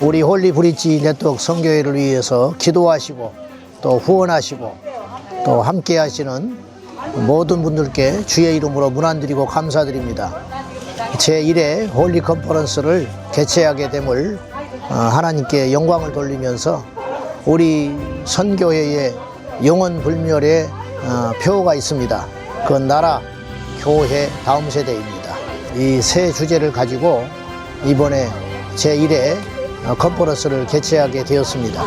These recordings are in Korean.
우리 홀리 브릿지 네트워크 성교회를 위해서 기도하시고 또 후원하시고 또 함께 하시는 모든 분들께 주의 이름으로 문안드리고 감사드립니다. 제1회 홀리 컨퍼런스를 개최하게 됨을 어, 하나님께 영광을 돌리면서 우리 선교회의 영원 불멸의 어, 표가 있습니다. 그 나라, 교회, 다음 세대입니다. 이 세 주제를 가지고 이번에 제1회 어, 컨퍼런스를 개최하게 되었습니다.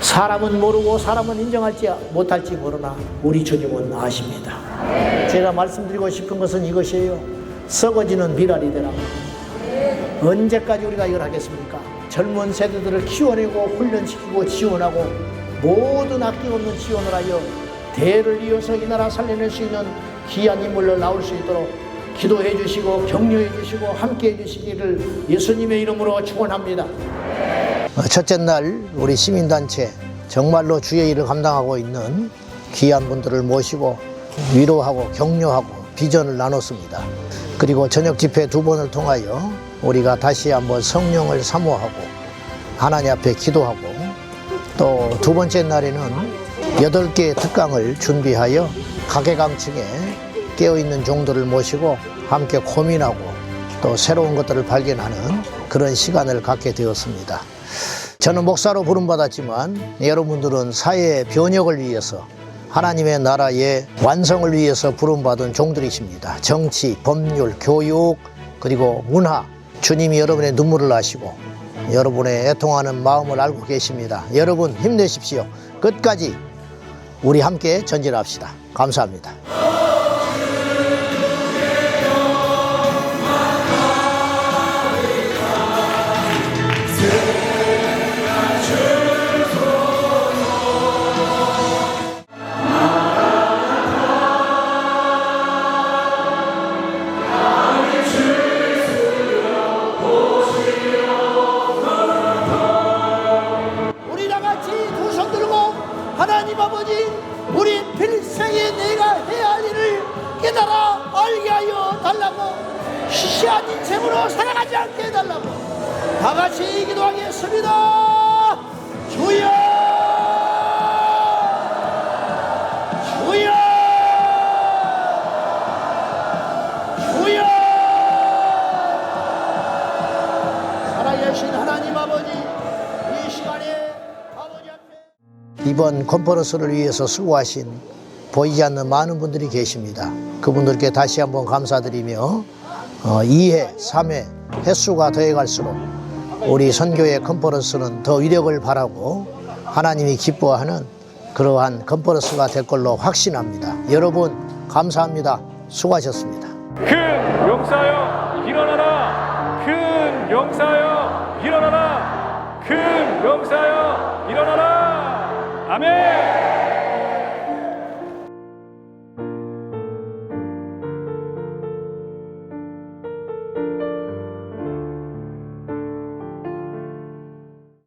사람은 모르고 사람은 인정할지 못할지 모르나 우리 주님은 아십니다. 제가 말씀드리고 싶은 것은 이것이에요. 썩어지는 비랄이 되라. 언제까지 우리가 이걸 하겠습니까? 젊은 세대들을 키워내고 훈련시키고 지원하고 모든 아낌없는 지원을 하여 대를 이어서 이 나라 살려낼 수 있는 귀한 인물로 나올 수 있도록 기도해 주시고 격려해 주시고 함께 해 주시기를 예수님의 이름으로 축원합니다. 어, 첫째 날 우리 시민단체 정말로 주의 일을 감당하고 있는 귀한 분들을 모시고 위로하고 격려하고 비전을 나눴습니다. 그리고 저녁 집회 두 번을 통하여 우리가 다시 한번 성령을 사모하고 하나님 앞에 기도하고 또 두 번째 날에는 여덟 개의 특강을 준비하여 각계각층에 깨어있는 종들을 모시고 함께 고민하고 또 새로운 것들을 발견하는 그런 시간을 갖게 되었습니다. 저는 목사로 부름받았지만 여러분들은 사회의 변혁을 위해서 하나님의 나라의 완성을 위해서 부름받은 종들이십니다. 정치, 법률, 교육, 그리고 문화. 주님이 여러분의 눈물을 아시고 여러분의 애통하는 마음을 알고 계십니다. 여러분 힘내십시오. 끝까지 우리 함께 전진합시다. 감사합니다. 우리 필생에 내가 해야 할 일을 깨달아 알게 하여 달라고 시시한 인생으로 살아가지 않게 해달라고 다 같이 기도하겠습니다. 주여 주여 이번 컨퍼런스를 위해서 수고하신 보이지 않는 많은 분들이 계십니다. 그분들께 다시 한번 감사드리며 어, 2회, 3회 횟수가 더해갈수록 우리 선교의 컨퍼런스는 더 위력을 바라고 하나님이 기뻐하는 그러한 컨퍼런스가 될 걸로 확신합니다. 여러분 감사합니다. 수고하셨습니다. 큰 Amém!